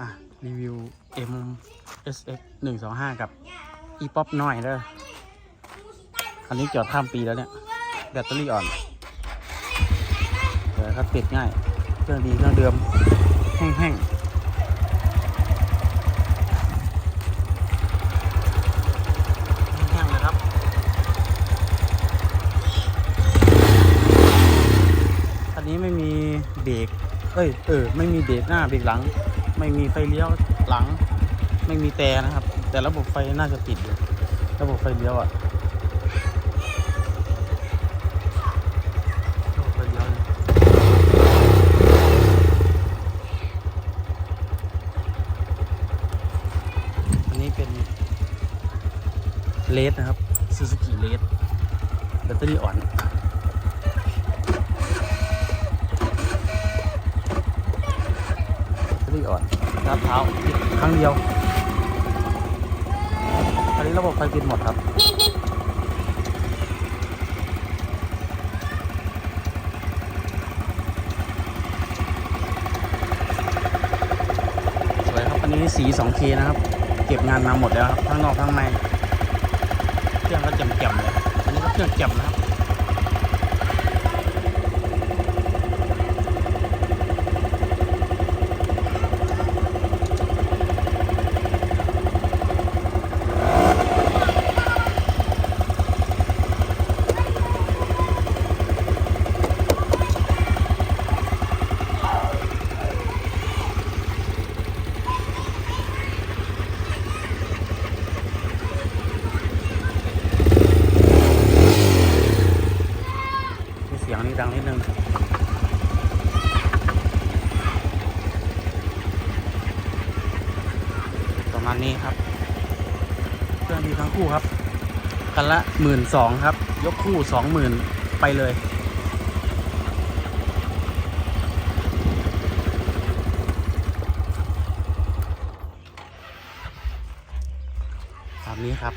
อะ รีวิว M SX 1 2 5กับ e pop น้อยเด้ออันนี้จอดข้ามปีแล้วเนี่ย แบตเตอรี่อ่อนแต่ก็ติดง่าย เครื่องดีเครื่องเดิม แห้งๆแห้งๆเลยครับคันนี้ไม่มีเบรก เอ้ย เออ ไม่มีเบรกหน้าเบรกหลัง ไม่มีไฟเลี้ยวหลัง ไม่มีแต่นะครับ แต่ระบบไฟน่าจะติดอยู่ระบบไฟเลี้ยวอะระนี่ยอันนี้เป็นเลสนะครับซูซูกิเลสแบตเตอรี่อ่อน ลาดเท้าวติดครั้งเดียวอันนี้ระบบไฟติดหมดครับสวยครับอันนี้สี 2K นะครับ เก็บงานมาหมดแล้วครับทั้งนอกทั้งใน เครื่องก็แจ่มๆเลยอันนี้ก็เครื่องแจ่มนะครับ เสียงนี้ดังนิดนึงประมาณนี้ครับเครื่องดีทั้งคู่ครับ กันละหมื่นสองครับ ยกคู่สองหมื่นไปเลยตามนี้ครับ